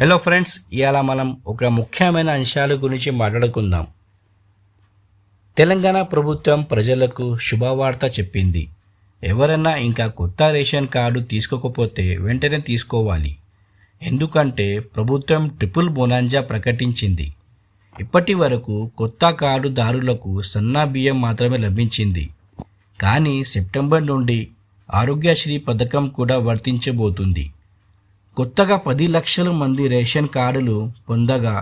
Hello friends ఇవాళ మనం ఒక ముఖ్యమైన అంశాల గురించి మాట్లాడుకుందాం. తెలంగాణ ప్రభుత్వం ప్రజలకు శుభవార్త చెప్పింది. ఎవరైనా ఇంకా కొత్త రేషన్ కార్డు తీసుకోకపోతే వెంటనే తీసుకోవాలి. ఎందుకంటే ప్రభుత్వం ట్రిపుల్ బొనాంజా ప్రకటించింది. ఇప్పటి వరకు కొత్త కార్డుదారులకు సన్నా బియ్యం మాత్రమే లభించింది. కానీ సెప్టెంబర్ నుండి ఆరోగ్యశ్రీ పథకం కూడా వర్తించబోతుంది. కొత్తగా పది లక్షల మంది రేషన్ కార్డులు పొందగా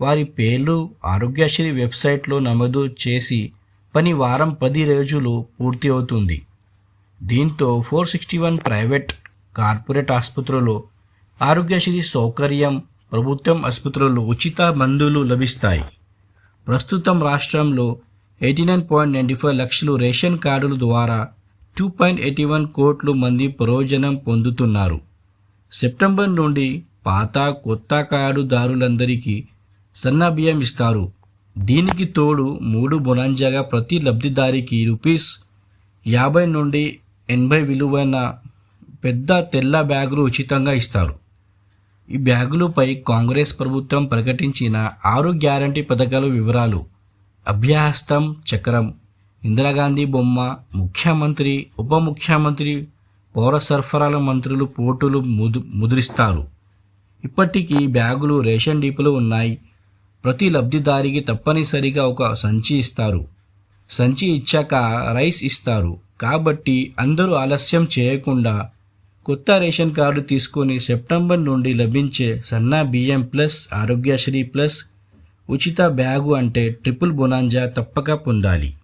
వారి పేర్లు ఆరోగ్యశ్రీ వెబ్సైట్లో నమోదు చేసి పని వారం పది రోజులు పూర్తి అవుతుంది. దీంతో four sixty one private corporate ఆసుపత్రులు ఆరోగ్యశ్రీ సౌకర్యం ప్రభుత్వం ఆసుపత్రులు ఉచిత మందులు లభిస్తాయి. ప్రస్తుతం రాష్ట్రంలో eighty nine point ninety five లక్షలు రేషన్ కార్డుల ద్వారా టూ పాయింట్ ఎయిటీ వన్ కోట్లు మంది ప్రయోజనం పొందుతున్నారు. సెప్టెంబర్ నుండి పాత కొత్త కార్డుదారులందరికీ సన్న బియ్యం ఇస్తారు. దీనికి తోడు మూడు బొనాంజాగా ప్రతి లబ్ధిదారికి రూపీస్ యాభై నుండి ఎనభై విలువైన పెద్ద తెల్ల బ్యాగులు ఉచితంగా ఇస్తారు. ఈ బ్యాగులపై కాంగ్రెస్ ప్రభుత్వం ప్రకటించిన ఆరు గ్యారంటీ పథకాల వివరాలు. అభ్యహస్తం చక్రం ఇందిరాగాంధీ బొమ్మ ముఖ్యమంత్రి ఉప ముఖ్యమంత్రి పౌర సరఫరాల మంత్రులు పోటులు ముదు ముద్రిస్తారు. ఇప్పటికీ బ్యాగులు రేషన్ డీపులు ఉన్నాయి. ప్రతి లబ్ధిదారికి తప్పనిసరిగా ఒక సంచి ఇస్తారు. సంచి ఇచ్చాక రైస్ ఇస్తారు. కాబట్టి అందరూ ఆలస్యం చేయకుండా కొత్త రేషన్ కార్డు తీసుకొని సెప్టెంబర్ నుండి లభించే సన్నా బియ్యం ప్లస్ ఆరోగ్యశ్రీ ప్లస్ ఉచిత బ్యాగు అంటే ట్రిపుల్ బొనాంజా తప్పక పొందాలి.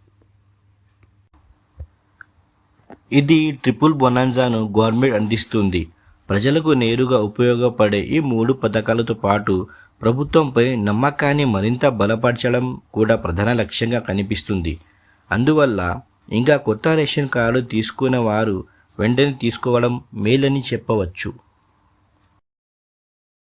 ఇది ట్రిపుల్ బొనాన్జాను గవర్నమెంట్ అందిస్తుంది. ప్రజలకు నేరుగా ఉపయోగపడే ఈ మూడు పథకాలతో పాటు ప్రభుత్వంపై నమ్మకాన్ని మరింత బలపరచడం కూడా ప్రధాన లక్ష్యంగా కనిపిస్తుంది. అందువల్ల ఇంకా కొత్త రేషన్ కార్డు తీసుకున్న వారు వెంటనే తీసుకోవడం మేలని చెప్పవచ్చు.